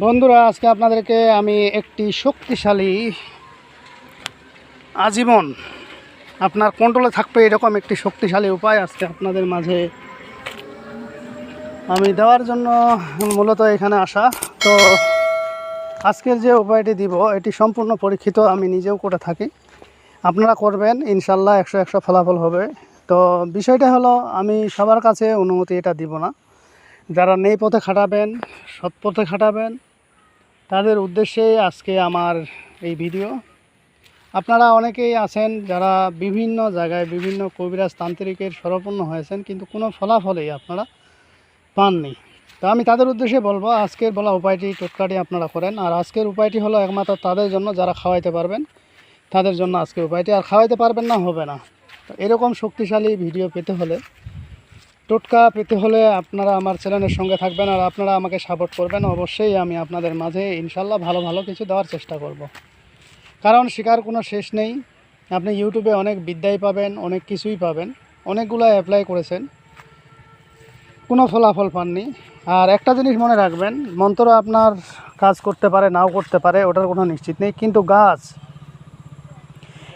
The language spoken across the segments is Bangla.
বন্ধুরা, আজকে আপনাদেরকে আমি একটি শক্তিশালী আজীবন আপনার কন্ট্রোলে থাকবে এরকম একটি শক্তিশালী উপায় আজকে আপনাদের মাঝে আমি দেওয়ার জন্য মূলত এখানে আসা। তো আজকের যে উপায়টি দিব, এটি সম্পূর্ণ পরীক্ষিত, আমি নিজেও করে থাকি। আপনারা করবেন, ইনশাল্লাহ একশো একশো ফলাফল হবে। তো বিষয়টা হলো, আমি সবার কাছে অনুমতি এটা দিব না। যারা নেই পথে খাটাবেন, সৎ পথে খাটাবেন, তাদের উদ্দেশ্যে আজকে আমার এই ভিডিও। আপনারা অনেকেই আছেন যারা বিভিন্ন জায়গায় বিভিন্ন কবিরাজ তান্ত্রিকের স্বরপূর্ণ হয়েছেন, কিন্তু কোনো ফলাফলেই আপনারা পাননি। তো আমি তাদের উদ্দেশ্যে বলব, আজকের বলা উপায়টি টোটকাটি আপনারা করেন। আর আজকের উপায়টি হলো একমাত্র তাদের জন্য যারা খাওয়াইতে পারবেন, তাদের জন্য আজকের উপায়টি। আর খাওয়াইতে পারবেন না, হবে না। তো এরকম শক্তিশালী ভিডিও পেতে হলে টোটকা পেতে হলে আপনারা আমার চ্যানেলের সঙ্গে থাকবেন আর আপনারা আমাকে সাপোর্ট করবেন। অবশ্যই আমি আপনাদের মাঝে ইনশাল্লাহ ভালো ভালো কিছু দেওয়ার চেষ্টা করব। কারণ শেখার কোনো শেষ নেই। আপনি ইউটিউবে অনেক বিদ্যাই পাবেন, অনেক কিছুই পাবেন। অনেকগুলো অ্যাপ্লাই করেছেন। কোনো ফলাফল পাননি। আর একটা জিনিস মনে রাখবেন, মন্ত্র আপনার কাজ করতে পারে, নাও করতে পারে, ওটার কোনো নিশ্চিত নেই। কিন্তু গাছ,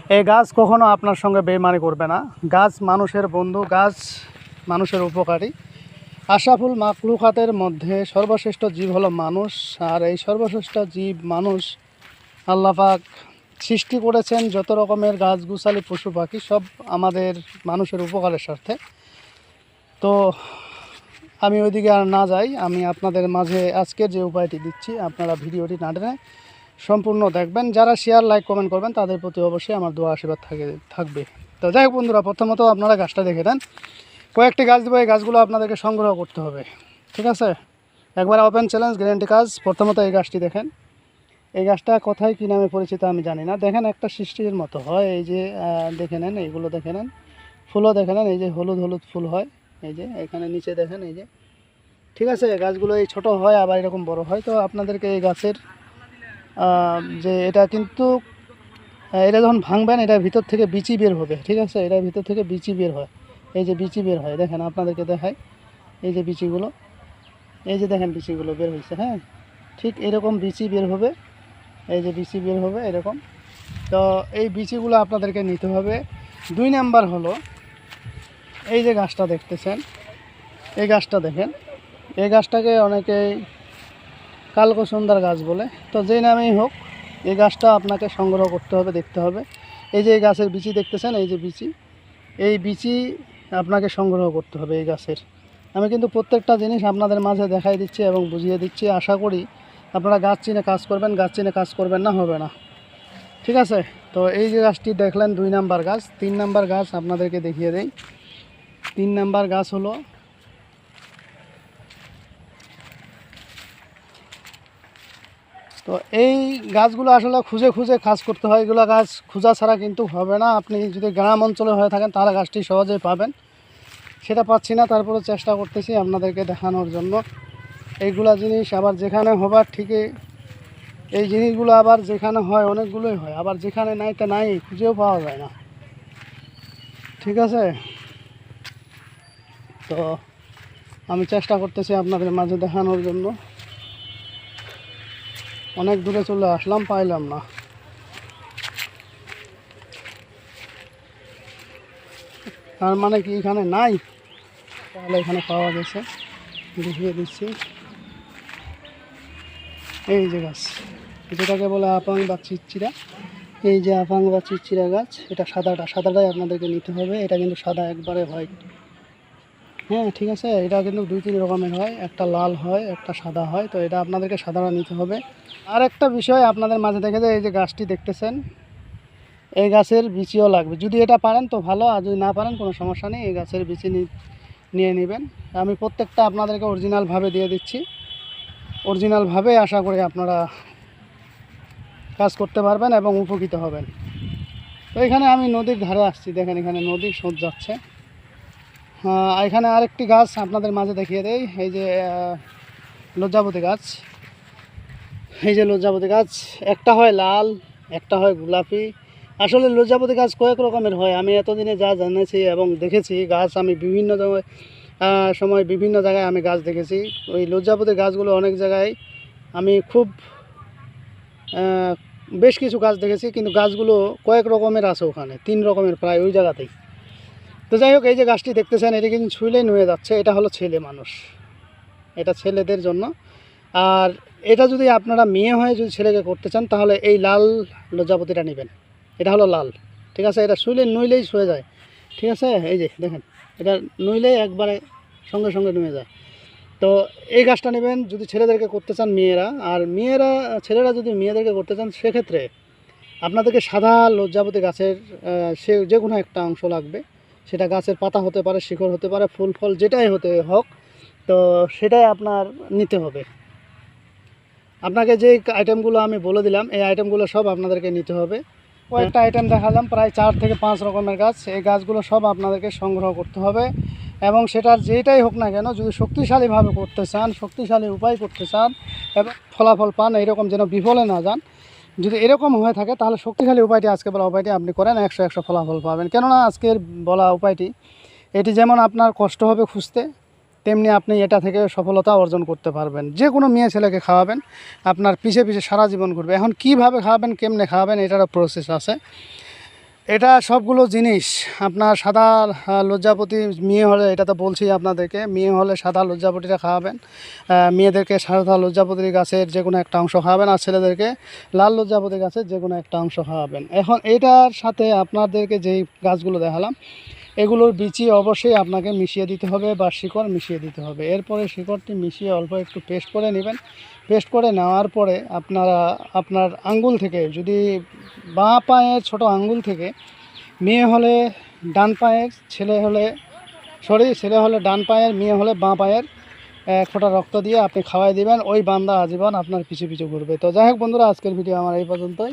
এই গাছ কখনো আপনার সঙ্গে বেমানি করবে না। গাছ মানুষের বন্ধু, গাছ মানুষের উপকারী। আশাফুল মাকলুকাতের মধ্যে সর্বশ্রেষ্ঠ জীব হলো মানুষ, আর এই সর্বশ্রেষ্ঠ জীব মানুষ আল্লাপাক সৃষ্টি করেছেন যত রকমের গাছগুছালি পশু পাখি, সব আমাদের মানুষের উপকারের স্বার্থে। তো আমি ওইদিকে আর না যাই, আমি আপনাদের মাঝে আজকের যে উপায়টি দিচ্ছি, আপনারা ভিডিওটি না টেনে সম্পূর্ণ দেখবেন। যারা শেয়ার লাইক কমেন্ট করবেন, তাদের প্রতি অবশ্যই আমার দোয়া, আশীর্বাদ থাকে থাকবে। তো যাই হোক বন্ধুরা, প্রথমত আপনারা গাছটা দেখে নেন। কয়েকটি গাছ দেবো, এই গাছগুলো আপনাদেরকে সংগ্রহ করতে হবে। ঠিক আছে? একবার ওপেন চ্যালেঞ্জ গ্যারেন্টি কাজ। প্রথমত এই গাছটি দেখেন। এই গাছটা কোথায়, কী নামে পরিচিত আমি জানি না। দেখেন একটা সৃষ্টির মতো হয়। এই যে দেখে নেন, এইগুলো দেখে নেন। ফুলও দেখে নেন, এই যে হলুদ হলুদ ফুল হয়। এই যে, এখানে নিচে দেখেন, এই যে। ঠিক আছে গাছগুলো এই ছোট হয়, আবার এরকম বড় হয়। তো আপনাদেরকে এই গাছের যে এটা কিন্তু এটা যখন ভাঙবেন এটার ভিতর থেকে বিচি বের হবে। ঠিক আছে? এটা ভিতর থেকে বিচি বের হয়। এই যে বিচি বের হয়, দেখেন আপনাদেরকে দেখায় এই যে বিচিগুলো, এই যে দেখেন বিচিগুলো বের হয়েছে হ্যাঁ? ঠিক এরকম বিচি বের হবে, এই যে বিচি বের হবে এরকম। তো এই বিচিগুলো আপনাদেরকে নিতে হবে। দুই নাম্বার হলো, এই যে গাছটা দেখতেছেন, এই গাছটা দেখেন। এই গাছটাকে অনেকেই কালকসুন্দর গাছ বলে। তো যেই নামেই হোক, এই গাছটা আপনাকে সংগ্রহ করতে হবে, দেখতে হবে। এই যে এই গাছের বিচি দেখতেছেন, এই যে বিচি। এই বিচি আপনাকে সংগ্রহ করতে হবে এই গাছের। আমি কিন্তু প্রত্যেকটা জিনিস আপনাদের মাঝে দেখাই দিচ্ছি এবং বুঝিয়ে দিচ্ছি। আশা করি আপনারা গাছ চিনে কাজ করবেন, গাছ চিনে কাজ করবেন না, হবে না। ঠিক আছে? তো এই যে গাছটি দেখলেন, দুই নাম্বার গাছ। তিন নাম্বার গাছ আপনাদেরকে দেখিয়ে দেই। তিন নাম্বার গাছ হলো তো এই গাছগুলো আসলে খুঁজে খুঁজে কাজ করতে হয়। এগুলো গাছ খোঁজা ছাড়া কিন্তু হবে না। আপনি যদি গ্রাম অঞ্চলে হয়ে থাকেন, তাহলে গাছটি সহজেই পাবেন। সেটা পাচ্ছি না তারপরে চেষ্টা করতেছি আপনাদেরকে দেখানোর জন্য। এইগুলা জিনিস আবার যেখানে হবার ঠিকই, এই জিনিসগুলো আবার যেখানে হয়, অনেকগুলোই হয়। আবার যেখানে নাই তা নাই, খুঁজেও পাওয়া যায় না। ঠিক আছে? তো আমি চেষ্টা করতেছি আপনাদের মাঝে দেখানোর জন্য। অনেক দূরে চলে আসলাম, পাইলাম না। তার মানে কি এখানে নাই? তাহলে এখানে পাওয়া গেছে। দেখিয়ে দিচ্ছি। এই যে গাছ, যেটাকে বলে আপাং বা চিচ্চিরা এই যে আপাং বা চিচ্চিরা গাছ, এটা সাদাটা, সাদাটাই আপনাদেরকে নিতে হবে। এটা কিন্তু সাদা একবারে হোয়াইট। হ্যাঁ ঠিক আছে। এটা কিন্তু দুই, তিন রকমের হয়। একটা লাল হয়, একটা সাদা হয়। তো এটা আপনাদেরকে সাদাটা নিতে হবে। আর একটা বিষয় আপনাদের মাঝে দেখে যে এই যে গাছটি দেখতেছেন, এই গাছের বিচিও লাগবে। যদি এটা পারেন তো ভালো, আর যদি না পারেন কোনো সমস্যা নেই, এই গাছের বিচি নিয়ে নেবেন। আমি প্রত্যেকটা আপনাদেরকে অরিজিনালভাবে দিয়ে দিচ্ছি। অরিজিনালভাবে আশা করি আপনারা কাজ করতে পারবেন এবং উপকৃত হবেন। তো এখানে আমি নদীর ধারে আসছি। দেখেন এখানে নদীর স্রোত যাচ্ছে। এখানে আরেকটি গাছ আপনাদের মাঝে দেখিয়ে দেই। এই যে লজ্জাবতী গাছ। এই যে লজ্জাবতী গাছ, একটা হয় লাল, একটা হয় গোলাপি। আসলে লজ্জাপতি গাছ কয়েক রকমের হয়। আমি এতদিনে যা জেনেছি এবং দেখেছি, গাছ আমি বিভিন্ন সময় বিভিন্ন জায়গায় আমি গাছ দেখেছি। ওই লজ্জাপতি গাছগুলো অনেক জায়গায় আমি খুব বেশ কিছু গাছ দেখেছি, কিন্তু গাছগুলো কয়েক রকমের আছে ওখানে, তিন রকমের প্রায় ওই জায়গাতেই। তো যাই হোক, এই যে গাছটি দেখতেছেন, এটা কিন্তু ছুঁলেই নুয়ে যাচ্ছে। এটা হলো ছেলে মানুষ। এটা ছেলেদের জন্য। আর এটা যদি আপনারা মেয়ে হয়ে যদি ছেলেকে করতে চান, তাহলে এই লাল লজ্জাপতিটা নেবেন। এটা হলো লাল, ঠিক আছে? এটা শুইলে নুইলেই শুয়ে যায়। ঠিক আছে? এই যে, দেখেন, এটা নুইলেই একবারে সঙ্গে সঙ্গে নুয়ে যায়। তো এই গাছটা নেবেন, যদি ছেলেদেরকে করতে চান মেয়েরা। আর মেয়েরা, ছেলেরা যদি মেয়েদেরকে করতে চান, সেক্ষেত্রে আপনাদেরকে সাদা লজ্জাপতি গাছের সে যে কোনো একটা অংশ লাগবে। সেটা গাছের পাতা হতে পারে, শিকড় হতে পারে, ফুল, ফল যেটাই হতে হোক, তো সেটাই আপনার নিতে হবে। আপনাকে যে আইটেমগুলো আমি বলে দিলাম, এই আইটেমগুলো সব আপনাদেরকে নিতে হবে। কয়েকটা আইটেম দেখালাম, প্রায় চার থেকে পাঁচ রকমের গাছ। এই গাছগুলো সব আপনাদেরকে সংগ্রহ করতে হবে এবং সেটার যেটাই হোক না কেন, যদি শক্তিশালীভাবে করতে চান, শক্তিশালী উপায় করতে চান এবং ফলাফল পান, এইরকম যেন বিফলে না যান যদি এরকম হয়ে থাকে, তাহলে শক্তিশালী উপায়টি আজকে বলা উপায়টি আপনি করেন, একশো একশো ফলাফল পাবেন। কেননা আজকের বলা উপায়টি, এটি যেমন আপনার কষ্ট হবে খুঁজতে, তেমনি আপনি এটা থেকে সফলতা অর্জন করতে পারবেন। যে কোনো মেয়ে ছেলেকে খাওয়াবেন, আপনার পিছে পিছে সারা জীবন ঘুরবে। এখন কীভাবে খাওয়াবেন, কেমনে খাওয়াবেন, এটারও প্রসেস আছে। এটা সবগুলো জিনিস, আপনার সাদা লজ্জাপতি মেয়ে হলে, এটা তো বলছি আপনাদেরকে, মেয়ে হলে সাদা লজ্জাপতিটা খাওয়াবেন মেয়েদেরকে সাদা লজ্জাপতির গাছের যে কোনো একটা অংশ খাওয়াবেন, আর ছেলেদেরকে লাল লজ্জাপতি গাছের যে কোনো একটা অংশ খাওয়াবেন। এখন এটার সাথে আপনাদেরকে যেই গাছগুলো দেখালাম এগুলোর বিচি অবশ্যই আপনাকে মিশিয়ে দিতে হবে বা শিকড় মিশিয়ে দিতে হবে। এরপরে শিকড়টি মিশিয়ে অল্প একটু পেস্ট করে নেবেন। পেস্ট করে নেওয়ার পরে আপনারা, আপনার আঙ্গুল থেকে যদি বাঁ পায়ের ছোট আঙ্গুল থেকে, মেয়ে হলে ডান পায়ের, ছেলে হলে, সরি, ছেলে হলে ডান পায়ের, মেয়ে হলে বাঁ পায়ের, এক ফোঁটা রক্ত দিয়ে আপনি খাওয়াই দিবেন। ওই বান্দা আজীবন আপনার পিছু পিছু ঘুরবে। তো যাই হোক বন্ধুরা, আজকের ভিডিও আমার এই পর্যন্তই।